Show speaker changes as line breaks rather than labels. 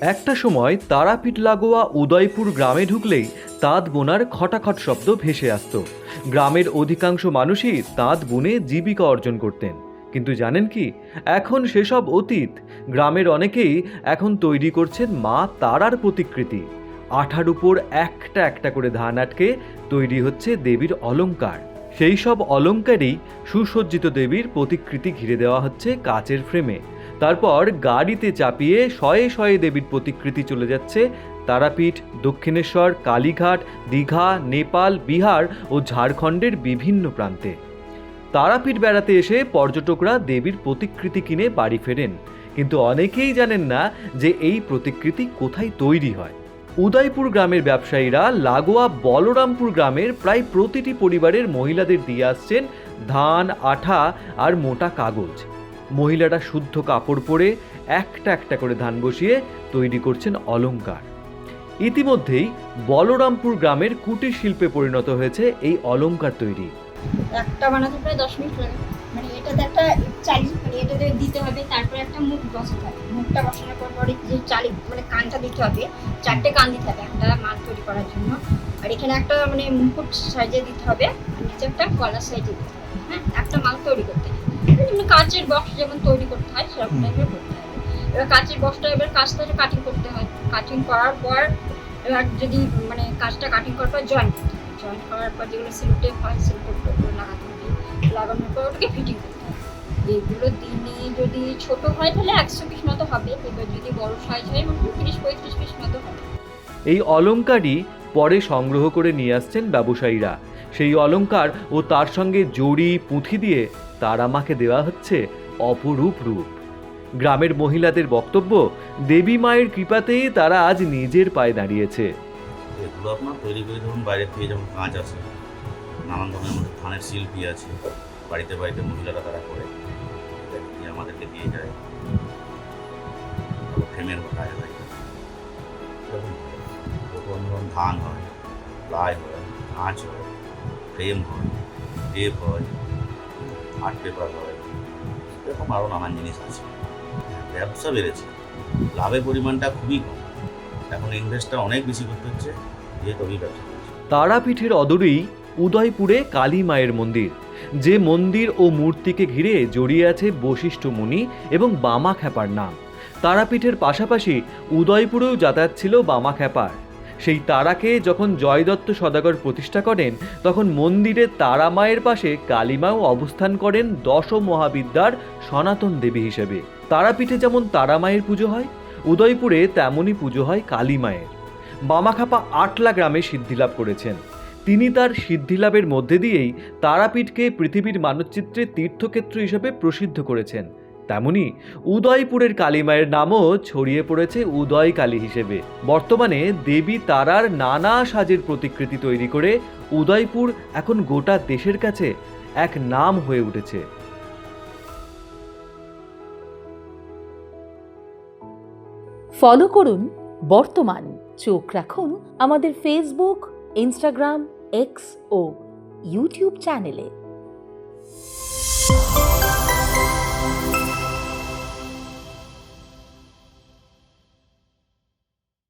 একটা সময় তারাপীঠ লাগোয়া উদয়পুর গ্রামে ঢুকলেই তাঁত বোনার খটাখট শব্দ ভেসে আসতো। গ্রামের অধিকাংশ মানুষই তাঁত বুনে জীবিকা অর্জন করতেন। কিন্তু জানেন কি, এখন সেসব অতীত গ্রামের অনেকেই এখন তৈরি করছেন মা তারার প্রতিকৃতি। আঠার উপর একটা একটা করে ধান আটকে তৈরি হচ্ছে দেবীর অলংকার সেই সব অলংকারেই সুসজ্জিত দেবীর প্রতিকৃতি ঘিরে দেওয়া হচ্ছে কাচের ফ্রেমে। তারপর গাড়িতে চাপিয়ে শয়ে শয়ে দেবীর প্রতিকৃতি চলে যাচ্ছে। তারাপীঠ, দক্ষিণেশ্বর, কালীঘাট, দীঘা, নেপাল, বিহার ও ঝাড়খণ্ডের বিভিন্ন প্রান্তে। তারাপীঠ বেড়াতে এসে পর্যটকরা দেবীর প্রতিকৃতি কিনে বাড়ি ফেরেন। কিন্তু অনেকেই জানেন না যে এই প্রতিকৃতি কোথায় তৈরি হয়। উদয়পুর গ্রামের ব্যবসায়ীরা লাগোয়া বলরামপুর গ্রামের প্রায় প্রতিটি পরিবারের মহিলাদের দিয়ে আসছেন ধান, আঠা আর মোটা কাগজ। মহিলারা শুদ্ধ কাপড় পরে একটা একটা করে ধান বসিয়ে তৈরি করছেন অলংকার ইতিমধ্যেই বলরামপুর গ্রামের কুটির শিল্পে পরিণত হয়েছে এই অলংকার তৈরি।
একটা বানাতে প্রায় দশ মিনিট লাগে। মানে এটাতে একটা চালি মানে এটাতে দিতে হবে, তারপরে একটা মুখ বসাতে হবে। মুখটা বসানোর পর পরে যে চালি মানে কানটা দিতে হবে, চারটে কান দিতে হবে একটা মাল তৈরি করার জন্য। আর এখানে একটা মানে মুকুট সাইজে দিতে হবে নিচে একটা কলার সাইজে দিতে হবে হ্যাঁ? একটা মাল কাচের বক্স যেমন তৈরি করতে হয় সেরকম টাইপের করতে হবে এবার কাচের বক্সটা এবার কাজটা কাটিং করতে হয়। কাটিং করার পর এবার যদি মানে কাজটা কাটিং করার পর জয়েন করতে হবে জয়েন করার পর যেগুলো সিলটেপ হয় সিলটেপগুলো লাগাতে হবে। লাগানোর পর ওটাকে ফিটিং করতে হবে। এগুলো দিনে যদি ছোট হয় তাহলে একশো পিস মতো হবে। এবার যদি বড় সাইজ হয় মোটামুটি তিরিশ পঁয়ত্রিশ পিস মতো হবে।
এই অলঙ্কারই পরে সংগ্রহ করে নিয়ে আসছেন ব্যবসায়ীরা। সেই অলংকার ও তার সঙ্গে জড়ি পুঁথি দিয়ে তারামাকে দেওয়া হচ্ছে অপরূপ রূপ। গ্রামের মহিলাদের বক্তব্য দেবী মায়ের কৃপাতেই তারা আজ নিজের পায়ে দাঁড়িয়েছে।
এগুলো আপনার তৈরি করে ধরুন, বাইরে থেকে যেমন কাঁচ আসে নানান ধরনের ধানের শিল্পী আছে, বাড়িতে বাড়িতে মহিলারা তারা করে আমাদেরকে দিয়ে যায়। ফ্রেমের ধান হয়, প্লাই হয়, কাঁচ হয় ফ্রেম হয় হয় আর্ট পেপার হয়, এরকম আরও নানান জিনিস আছে। ব্যবসা বেড়েছে লাভের পরিমাণটা খুবই কম। এখন ইনভেস্টটা অনেক বেশি করতে হচ্ছে যেহেতু আমি ব্যবসা
তারাপীঠের অদূরেই উদয়পুরে কালী মায়ের মন্দির, যে মন্দির ও মূর্তিকে ঘিরে জড়িয়ে আছে বশিষ্ঠ মুনি এবং বামা খ্যাপার নাম। তারাপীঠের পাশাপাশি উদয়পুরেও যাতায়াত ছিল বামা খ্যাপার সেই তারাকে যখন জয়দত্ত সদাগর প্রতিষ্ঠা করেন, তখন মন্দিরে তারা মায়ের পাশে কালীমাও অবস্থান করেন দশ মহাবিদ্যার সনাতন দেবী হিসেবে। তারাপীঠে যেমন তারা মায়ের পুজো হয়, উদয়পুরে তেমনই পুজো হয় কালী মায়ের। বামাখাপা আটলা গ্রামে সিদ্ধিলাভ করেছেন। তিনি তার সিদ্ধিলাভের মধ্যে দিয়েই তারাপীঠকে পৃথিবীর মানচিত্রে তীর্থক্ষেত্র হিসেবে প্রসিদ্ধ করেছেন। তেমনি উদয়পুরের কালীমায়ের নামও ছড়িয়ে পড়েছে উদয় কালী হিসেবে। বর্তমানে দেবী তারার নানা সাজের প্রতিকৃতি তৈরি করে উদয়পুর এখন গোটা দেশের কাছে এক নাম হয়ে উঠেছে।
ফলো করুন বর্তমান। চোখ রাখুন আমাদের ফেসবুক ইনস্টাগ্রাম এক্স ও ইউটিউব চ্যানেলে